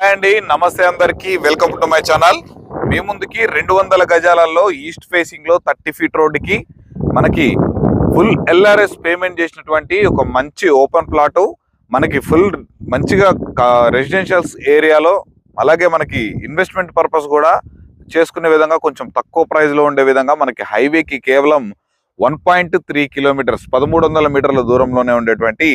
Hi అండి నమస్తే అందరికి. Welcome to my channel. మీ ముందుకి రెండు వందల గజాలలో ఈస్ట్ ఫేసింగ్లో థర్టీ ఫీట్ రోడ్డుకి మనకి ఫుల్ ఎల్ఆర్ఎస్ పేమెంట్ చేసినటువంటి ఒక మంచి ఓపెన్ ప్లాట్. మనకి ఫుల్ మంచిగా రెసిడెన్షియల్స్ ఏరియాలో అలాగే మనకి ఇన్వెస్ట్మెంట్ పర్పస్ కూడా చేసుకునే విధంగా కొంచెం తక్కువ ప్రైస్లో ఉండే విధంగా మనకి హైవేకి కేవలం వన్ పాయింట్ త్రీ కిలోమీటర్స్ పదమూడు వందల మీటర్ల దూరంలోనే ఉండేటువంటి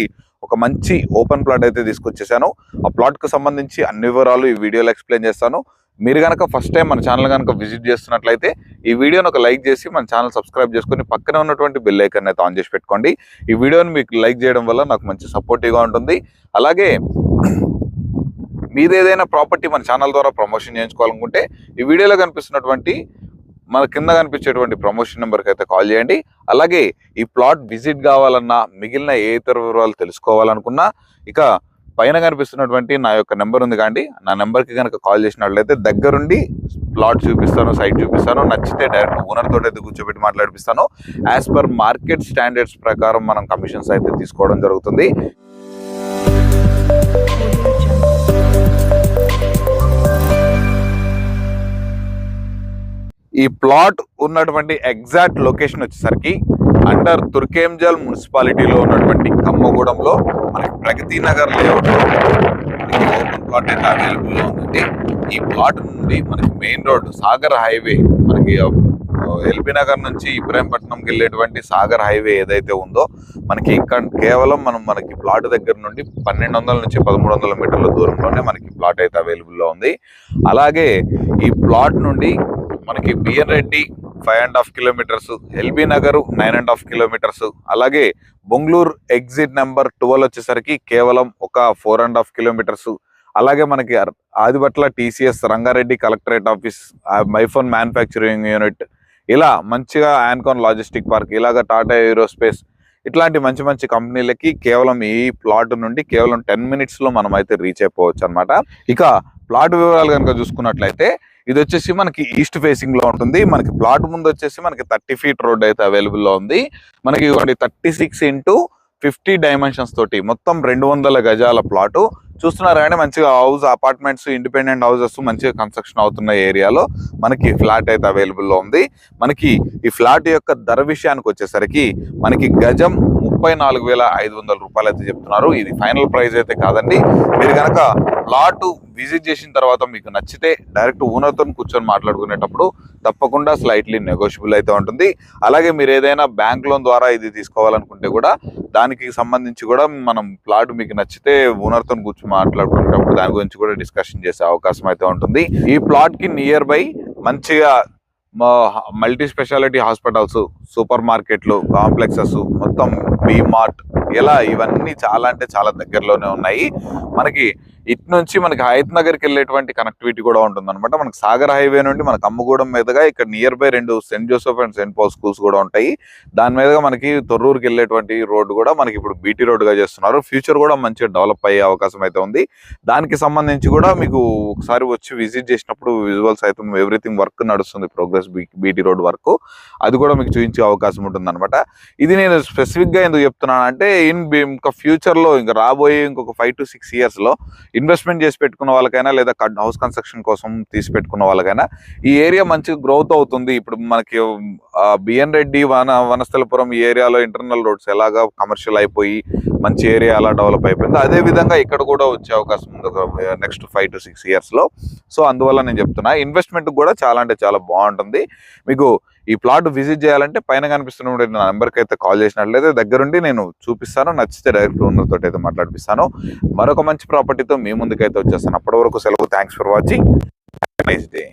ఒక మంచి ఓపెన్ ప్లాట్ అయితే తీసుకొచ్చేసాను. ఆ ప్లాట్కు సంబంధించి అన్ని వివరాలు ఈ వీడియోలో ఎక్స్ప్లెయిన్ చేస్తాను. మీరు కనుక ఫస్ట్ టైం మన ఛానల్ కనుక విజిట్ చేస్తున్నట్లయితే ఈ వీడియోని ఒక లైక్ చేసి మన ఛానల్ సబ్స్క్రైబ్ చేసుకుని పక్కనే ఉన్నటువంటి బెల్ ఐకన్ అయితే ఆన్ చేసి పెట్టుకోండి. ఈ వీడియోని మీకు లైక్ చేయడం వల్ల నాకు మంచి సపోర్టివ్గా ఉంటుంది. అలాగే మీరు ఏదైనా ప్రాపర్టీ మన ఛానల్ ద్వారా ప్రమోషన్ చేయించుకోవాలనుకుంటే ఈ వీడియోలో కనిపిస్తున్నటువంటి మన కింద కనిపించేటువంటి ప్రమోషన్ నెంబర్కి అయితే కాల్ చేయండి. అలాగే ఈ ప్లాట్ విజిట్ కావాలన్నా మిగిలిన ఏ ఇతర వివరాలు తెలుసుకోవాలనుకున్నా ఇక పైన కనిపిస్తున్నటువంటి నా యొక్క నెంబర్ ఉంది కాండి. నా నెంబర్కి కనుక కాల్ చేసినట్లయితే దగ్గరుండి ప్లాట్ చూపిస్తాను సైట్ చూపిస్తాను నచ్చితే డైరెక్ట్ ఓనర్ తోటి అయితే కూర్చోబెట్టి మాట్లాడిపిస్తాను. యాజ్ పర్ మార్కెట్ స్టాండర్డ్స్ ప్రకారం మనం కమిషన్స్ అయితే తీసుకోవడం జరుగుతుంది. ఈ ప్లాట్ ఉన్నటువంటి ఎగ్జాక్ట్ లొకేషన్ వచ్చేసరికి అండర్ తుర్కేంజల్ మున్సిపాలిటీలో ఉన్నటువంటి కమ్మగూడెంలో మనకి ప్రగతి నగర్ లేఅవుట్లో మనకి ఓపెన్ ప్లాట్ అయితే అవైలబుల్గా ఉంది ఉందండి. ఈ ప్లాట్ నుండి మనకి మెయిన్ రోడ్ సాగర్ హైవే మనకి ఎల్బీ నగర్ నుంచి ఇబ్రాహీంపట్నంకి వెళ్ళేటువంటి సాగర్ హైవే ఏదైతే ఉందో మనకి ఇక్కడ కేవలం మనం మనకి ప్లాట్ దగ్గర నుండి పన్నెండు వందల నుంచి పదమూడు వందల మీటర్ల దూరంలోనే మనకి ప్లాట్ అయితే అవైలబుల్లో ఉంది. అలాగే ఈ ప్లాట్ నుండి మనకి BN Reddy five and half kilometres LB Nagar nine and half kilometres అలాగే బొంగళూరు ఎగ్జిట్ నెంబర్ ట్వెల్వ్ వచ్చేసరికి కేవలం ఒక ఫోర్ అండ్ హాఫ్ కిలోమీటర్స్. అలాగే మనకి Adibatla TCS Rangareddy collectorate office మైఫోన్ manufacturing unit. ఇలా మంచిగా ఆన్కాన్ లాజిస్టిక్ పార్క్ ఇలాగ టాటా ఏరోస్పేస్ ఇట్లాంటి మంచి మంచి కంపెనీలకి కేవలం ఈ ప్లాట్ నుండి కేవలం టెన్ మినిట్స్లో మనం అయితే రీచ్ అయిపోవచ్చు అనమాట ఇక ప్లాట్ వివరాలు కనుక చూసుకున్నట్లయితే ఇది వచ్చేసి మనకి ఈస్ట్ ఫేసింగ్లో ఉంటుంది. మనకి ప్లాట్ ముందు వచ్చేసి మనకి థర్టీ ఫీట్ రోడ్ అయితే అవైలబుల్లో ఉంది. మనకి thirty six into fifty dimensions తోటి మొత్తం రెండు వందల గజాల ప్లాట్. చూస్తున్నారు కానీ మంచిగా హౌస్ అపార్ట్మెంట్స్ ఇండిపెండెంట్ హౌసెస్ మంచిగా కన్స్ట్రక్షన్ అవుతున్న ఏరియాలో మనకి ఫ్లాట్ అయితే అవైలబుల్లో ఉంది. మనకి ఈ ఫ్లాట్ యొక్క ధర విషయానికి వచ్చేసరికి మనకి గజం ముప్పై నాలుగు వేల ఐదు వందల రూపాయలు అయితే చెప్తున్నారు. ఇది ఫైనల్ ప్రైస్ అయితే కాదండి. మీరు కనుక ప్లాట్ విజిట్ చేసిన తర్వాత మీకు నచ్చితే డైరెక్ట్ ఓనర్తో కూర్చొని మాట్లాడుకునేటప్పుడు తప్పకుండా స్లైట్లీ నెగోషియబుల్ అయితే ఉంటుంది. అలాగే మీరు ఏదైనా బ్యాంక్ లోన్ ద్వారా ఇది తీసుకోవాలనుకుంటే కూడా దానికి సంబంధించి కూడా మనం ప్లాట్ మీకు నచ్చితే ఓనర్తో కూర్చొని మాట్లాడుకునేటప్పుడు దాని గురించి కూడా డిస్కషన్ చేసే అవకాశం అయితే ఉంటుంది. ఈ ప్లాట్కి నియర్ బై మంచిగా మల్టీ స్పెషాలిటీ హాస్పిటల్స్ సూపర్ మార్కెట్లు కాంప్లెక్సెస్ మొత్తం మార్ట్ ఇలా ఇవన్నీ చాలా అంటే చాలా దగ్గరలోనే ఉన్నాయి. మనకి ఇటు నుంచి మనకి హైత్ నగర్కి వెళ్ళేటువంటి కనెక్టివిటీ కూడా ఉంటుంది అనమాట మనకి సాగర్ హైవే నుండి మనకి అమ్మగూడెం మీదుగా ఇక్కడ నియర్ బై రెండు saint Joseph and saint Paul schools కూడా ఉంటాయి. దాని మీదుగా మనకి తొర్రూరుకి వెళ్ళేటువంటి రోడ్డు కూడా మనకి ఇప్పుడు బీటీ రోడ్డుగా చేస్తున్నారు. ఫ్యూచర్ కూడా మంచిగా డెవలప్ అయ్యే అవకాశం అయితే ఉంది. దానికి సంబంధించి కూడా మీకు ఒకసారి వచ్చి విజిట్ చేసినప్పుడు విజువల్స్ అయితే ఎవ్రీథింగ్ వర్క్ నడుస్తుంది ప్రోగ్రెస్ బీటీ రోడ్ వర్క్. అది కూడా మీకు చూపించే అవకాశం ఉంటుంది అనమాట ఇది నేను స్పెసిఫిక్గా ఎందుకు చెప్తున్నాను అంటే ఇన్ ఇంకా ఫ్యూచర్లో ఇంకా రాబోయే ఇంకొక ఫైవ్ టు సిక్స్ ఇయర్స్లో ఇన్వెస్ట్మెంట్ చేసి పెట్టుకున్న వాళ్ళకైనా లేదా హౌస్ కన్స్ట్రక్షన్ కోసం తీసి పెట్టుకున్న వాళ్ళకైనా ఈ ఏరియా మంచిగా గ్రోత్ అవుతుంది. ఇప్పుడు మనకి బిఎన్ రెడ్డి వన వనస్థలపురం ఈ ఏరియాలో ఇంటర్నల్ రోడ్స్ ఎలాగా కమర్షియల్ అయిపోయి మంచి ఏరియా అలా డెవలప్ అయిపోయింది అదే విధంగా ఇక్కడ కూడా వచ్చే అవకాశం ఉంది ఒక నెక్స్ట్ ఫైవ్ టు సిక్స్ ఇయర్స్లో సో అందువల్ల నేను చెప్తున్నా ఇన్వెస్ట్మెంట్ కూడా చాలా అంటే చాలా బాగుంటుంది. మీకు ఈ ప్లాట్ విజిట్ చేయాలంటే పైన కనిపిస్తున్న నా నెంబర్కి అయితే కాల్ చేసినట్లయితే దగ్గరుండి నేను చూపిస్తాను నచ్చితే డైరెక్ట్ ఓనర్తో అయితే మాట్లాడిపిస్తాను. మరొక మంచి ప్రాపర్టీతో మీ ముందుకైతే వచ్చేస్తాను. అప్పటి వరకు సెలవు. Thanks for watching nice day